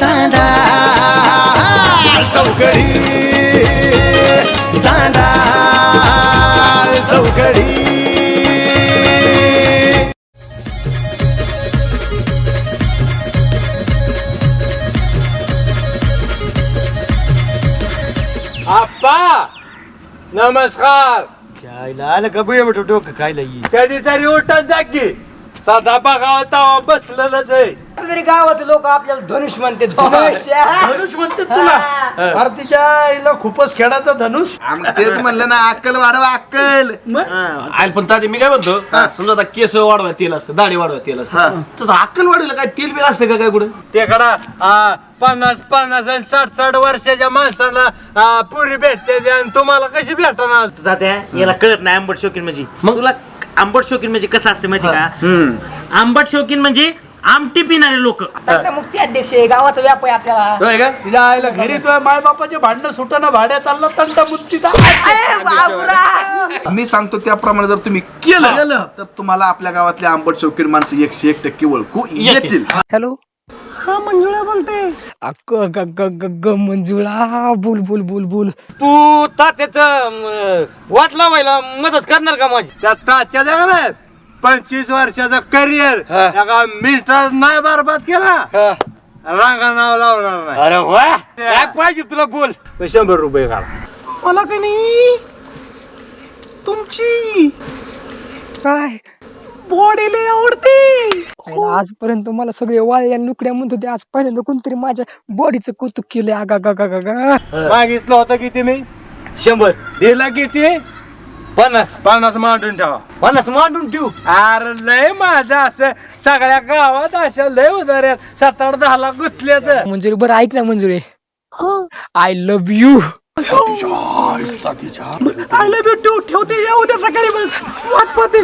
चांदा चौकडी. चांदा चौकडी. आप्पा नमस्कार. आयला आलं का बिळ डोकं काय लई कधीतरी उठत जा बघावं तेव्हा बसलेलंच आहे. तरी गावात लोक आपल्याला धनुष म्हणते धनुष. धनुष म्हणते तुला. भारतीच्या आईला खूपच खेळाचा धनुष. तेच म्हणलं ना अक्कल वाढवा अक्कल. आयल पण ताते मी काय म्हणतो समजा आता केस वाढवा तेल असतं दाढी वाढवा तेल असतं. तसं अक्कल वाढवलं काय तेल बिल असतं का काय कुठं? तिकडं आ, पन्नास पन्नास आणि साठ साठ वर्षाच्या माणसाला आ, पुरी भेटते ती आणि तुम्हाला कशी भेटणार? जात्या याला कळत नाही आंबट शौकीन म्हणजे. मग? तुला आंबट शौकीन म्हणजे कसं असते माहिती का? आंबट शौकीन म्हणजे आमटी पिणारे लोक. मुक्ती अध्यक्ष आहे, गावाचा व्याप आहे आपल्याला. होय का? तिच्या आईला घरी तुझ्या माय बापाचे भांडणं सुटाना भाड्या चालला तंटा मुक्तीचा मी सांगतो त्याप्रमाणे जर तुम्ही केलं तर तुम्हाला आपल्या गावातले आंबट शौकीन माणसं एकशे एक टक्के ओळखू येतील. हॅलो हा मंजुळा बोलते. अग ग ग ग ग मंजुळा. बोल बोल बोल बोल. तू तात्याच वाट लावायला मदत करणार का माझी? त्या तात्या पंचवीस वर्षाचा करिअर. एका मिनिटात नाही बरबाद केला. रांगा नाव लावणार नाही. अरे वा. काय पाहिजे तुला बोल. मग शंभर रुपये काढा मला का नाही? तुमची. काय? बॉडी लय आवडते. अरे, आजपर्यंत मला सगळे वाळल्या लुकड्या म्हणत होते आज पहिल्यांदा कोणतरी माझ्या बॉडीचं कौतुक केलंय. आगा गा गा गा गा मागितलं होतं किती मी? शंभर. दिला किती? पन्नास. पन्नास मांडून ठेवा. पन्नास मांडून ठेवू. अरे लय माझं असं. सगळ्या गावात अशा लय उदाऱ्यात सात आठ दहा लाख गुंतल्यात. मंजुरी बरं ऐक ना मंजुरे. I love you I love you ठेवते. या उद्या सकाळी बस. वाट पाहते.